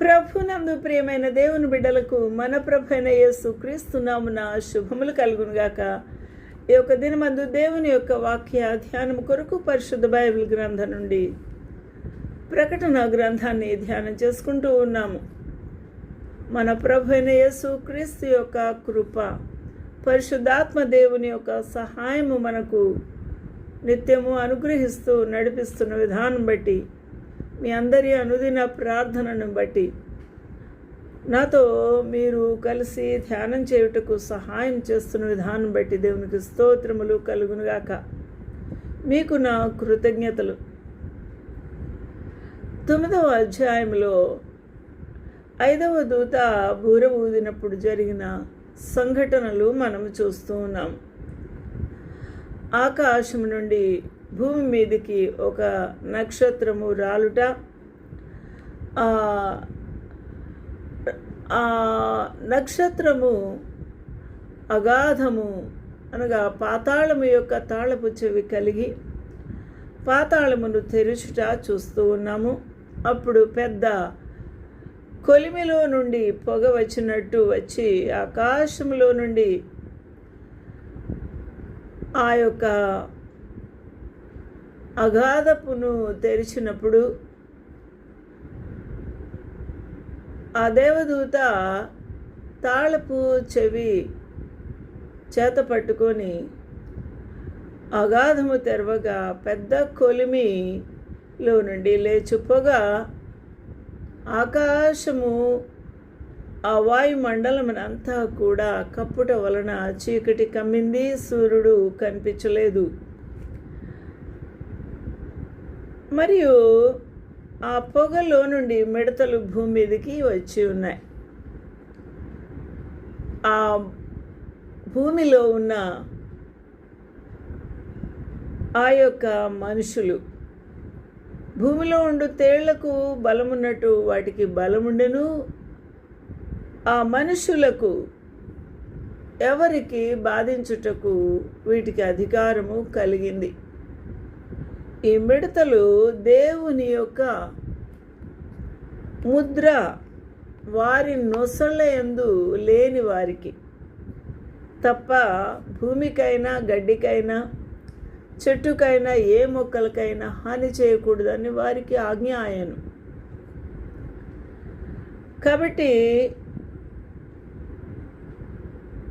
ప్రభునందు ప్రియమైన దేవుని బిడ్డలకు మన ప్రభు అయిన యేసు క్రీస్తునామున శుభములు కలుగునుగాక. ఈ యొక్క దినమందు దేవుని యొక్క వాక్య ధ్యానం కొరకు పరిశుద్ధ బైబిల్ గ్రంథం నుండి ప్రకటన గ్రంథాన్ని ధ్యానం చేసుకుంటూ ఉన్నాము. మన ప్రభు అయిన యేసు క్రీస్తు యొక్క కృప పరిశుద్ధాత్మ దేవుని యొక్క సహాయము మనకు నిత్యము అనుగ్రహిస్తూ నడిపిస్తున్న విధానం బట్టి మీ అందరి అనుదిన ప్రార్థనను బట్టి నాతో మీరు కలిసి ధ్యానం చేయుటకు సహాయం చేస్తున్న విధానం బట్టి దేవునికి స్తోత్రములు కలుగునుగాక. మీకు నా కృతజ్ఞతలు. తొమ్మిదవ అధ్యాయంలో ఐదవ దూత బూర ఊదినప్పుడు జరిగిన సంఘటనలు మనం చూస్తూ ఉన్నాం. ఆకాశం నుండి భూమి మీదకి ఒక నక్షత్రము రాలుట ఆ నక్షత్రము అగాధము అనగా పాతాళము యొక్క తాళపు చెవి కలిగి పాతాళమును తెరుచుట చూస్తూ ఉన్నాము. అప్పుడు పెద్ద కొలిమిలో నుండి పొగ వచ్చినట్టు వచ్చి ఆకాశంలో నుండి ఆ యొక్క అగాధపును తెరిచినప్పుడు ఆ దేవదూత తాళపు చెవి చేత పట్టుకొని అగాధము తెరవగా పెద్ద కొలిమిలో నుండి లేచుప్పగా ఆకాశము ఆ వాయుమండలమునంతా కూడా కప్పుట వలన చీకటి కమ్మింది సూర్యుడు కనిపించలేదు. మరియు ఆ పొగలో నుండి మిడతలు భూమి మీదకి వచ్చి ఉన్నాయి. ఆ భూమిలో ఉన్న ఆ యొక్క మనుషులు భూమిలో ఉండు తేళ్ళకు బలమున్నట్టు వాటికి బలముండెను. ఆ మనుషులకు ఎవరికి బాధించుటకు వీటికి అధికారము కలిగింది. ఈ మిడతలు దేవుని యొక్క ముద్ర వారి నొసళ్ళ ఎందు లేని వారికి. తప్ప భూమికైనా గడ్డికైనా చెట్టుకైనా ఏ మొక్కలకైనా హాని చేయకూడదని వారికి ఆజ్ఞ ఆయను. కాబట్టి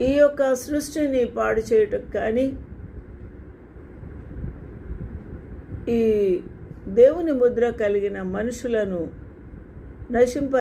ఈ యొక్క సృష్టిని పాడు చేయటం కానీ ఈ దేవుని ముద్ర కలిగిన మనుషులను నశింప